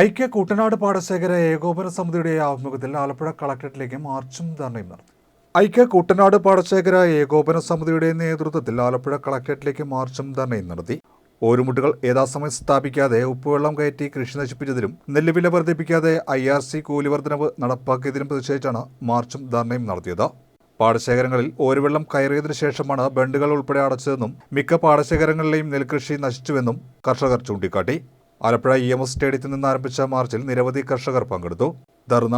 ഐക്യ കുട്ടനാട് പാടശേഖര ഏകോപന സമിതിയുടെ ആഭിമുഖ്യത്തിൽ ആലപ്പുഴ കളക്ടറേറ്റിലേക്ക് മാർച്ചും ധർണയും നടത്തി. ഐക്യ കുട്ടനാട് പാടശേഖര ഏകോപന സമിതിയുടെ നേതൃത്വത്തിൽ ആലപ്പുഴ കളക്ടറേറ്റിലേക്ക് മാർച്ചും ധർണയും നടത്തി. ഓരുമുട്ടുകൾ യഥാസമയം സ്ഥാപിക്കാതെ ഉപ്പുവെള്ളം കയറ്റി കൃഷി നശിപ്പിച്ചതിലും നെല്ലുവില വർദ്ധിപ്പിക്കാതെ ഐ ആർ സി കൂലി വർധനവ് നടപ്പാക്കിയതിലും പ്രതിഷേധിച്ചാണ് മാർച്ചും ധർണയും നടത്തിയത്. പാടശേഖരങ്ങളിൽ ഓരുവെള്ളം കയറിയതിനു ശേഷമാണ് ബണ്ടുകൾ ഉൾപ്പെടെ അടച്ചതെന്നും മിക്ക പാടശേഖരങ്ങളിലെയും നെൽകൃഷി നശിച്ചുവെന്നും കർഷകർ ചൂണ്ടിക്കാട്ടി. ആലപ്പുഴ ഇ എം എസ് സ്റ്റേഡിയത്തിൽ നിന്ന് ആരംഭിച്ച മാർച്ചിൽ നിരവധി കർഷകർ പങ്കെടുത്തു. ധർണ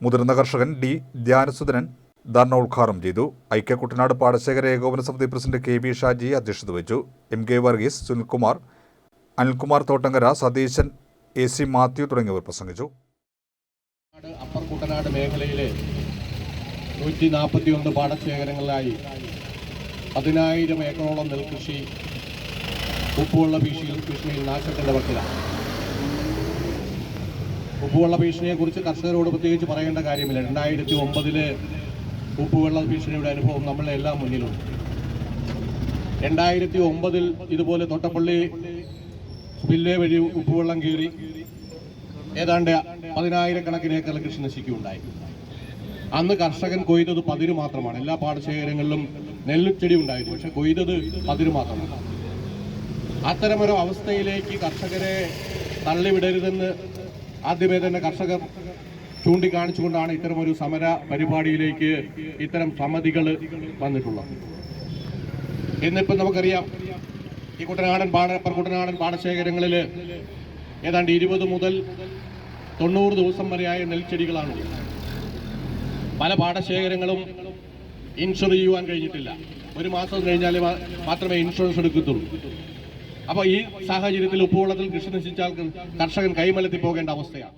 മുതിർന്ന കർഷകൻ ഡി ധ്യാനസുധനൻ ധർണ ഉദ്ഘാടനം ചെയ്തു. ഐക്യ കുട്ടനാട് പാടശേഖര ഏകോപന സമിതി പ്രസിഡന്റ് കെ ബി ഷാജി അധ്യക്ഷത വഹിച്ചു. M K Varghese Sunilkumar Anilkumar Thottankara Satheesan A C Mathew തുടങ്ങിയവർ പ്രസംഗിച്ചു. അപ്പർ കുട്ടനാട് മേഖലയിലെ നൂറ്റി നാൽപ്പത്തി ഒന്ന് പാടശേഖരങ്ങളിലായി പതിനായിരം ഏക്കറോളം നെൽകൃഷി ഉപ്പുവെള്ള ഭീഷണിയിൽ ഭീഷണിയിൽ നാശത്തിന്റെ വക്കിലാണ് ഉപ്പുവെള്ള ഭീഷണിയെക്കുറിച്ച് കർഷകരോട് പ്രത്യേകിച്ച് പറയേണ്ട കാര്യമില്ല. രണ്ടായിരത്തി ഒമ്പതിൽ ഉപ്പുവെള്ള ഭീഷണിയുടെ അനുഭവം നമ്മളെ എല്ലാം മുന്നിലുണ്ട്. രണ്ടായിരത്തി ഒമ്പതിൽ ഇതുപോലെ തൊട്ടപ്പള്ളി സ്പില്ലേ വഴി ഉപ്പുവെള്ളം കയറി ഏതാണ്ട് പതിനായിരക്കണക്കിന് ഏക്കർ കൃഷി നശിക്കുകയുണ്ടായി. അന്ന് കർഷകൻ കൊയ്തത് പതിര് മാത്രമാണ്. എല്ലാ പാടശേഖരങ്ങളിലും നെല്ലുച്ചെടി ഉണ്ടായിരുന്നു. പക്ഷെ കൊയ്തത് പതിര് മാത്രമാണ്. അത്തരമൊരു അവസ്ഥയിലേക്ക് കർഷകരെ തള്ളിവിടരുതെന്ന് ആദ്യമേ തന്നെ കർഷകർ ചൂണ്ടിക്കാണിച്ചുകൊണ്ടാണ് ഇത്തരമൊരു സമര പരിപാടിയിലേക്ക് ഇത്തരം സമിതികൾ വന്നിട്ടുള്ളത്. ഇന്നിപ്പം നമുക്കറിയാം ഈ കുട്ടനാടൻ പാട കുട്ടനാടൻ പാടശേഖരങ്ങളിൽ ഏതാണ്ട് ഇരുപത് മുതൽ തൊണ്ണൂറ് ദിവസം വരെയായ നെൽച്ചെടികളാണ് പല പാടശേഖരങ്ങളും ഇൻഷുർ ചെയ്യുവാൻ കഴിഞ്ഞിട്ടില്ല. ഒരു മാസം കഴിഞ്ഞാൽ മാത്രമേ ഇൻഷുറൻസ് എടുക്കത്തുള്ളൂ. അപ്പോൾ ഈ സാഹചര്യത്തിൽ ഉപ്പുവെള്ളത്തിൽ കൃഷി നശിച്ചാൽ കർഷകൻ കൈമലത്തി പോകേണ്ട അവസ്ഥയാണ്.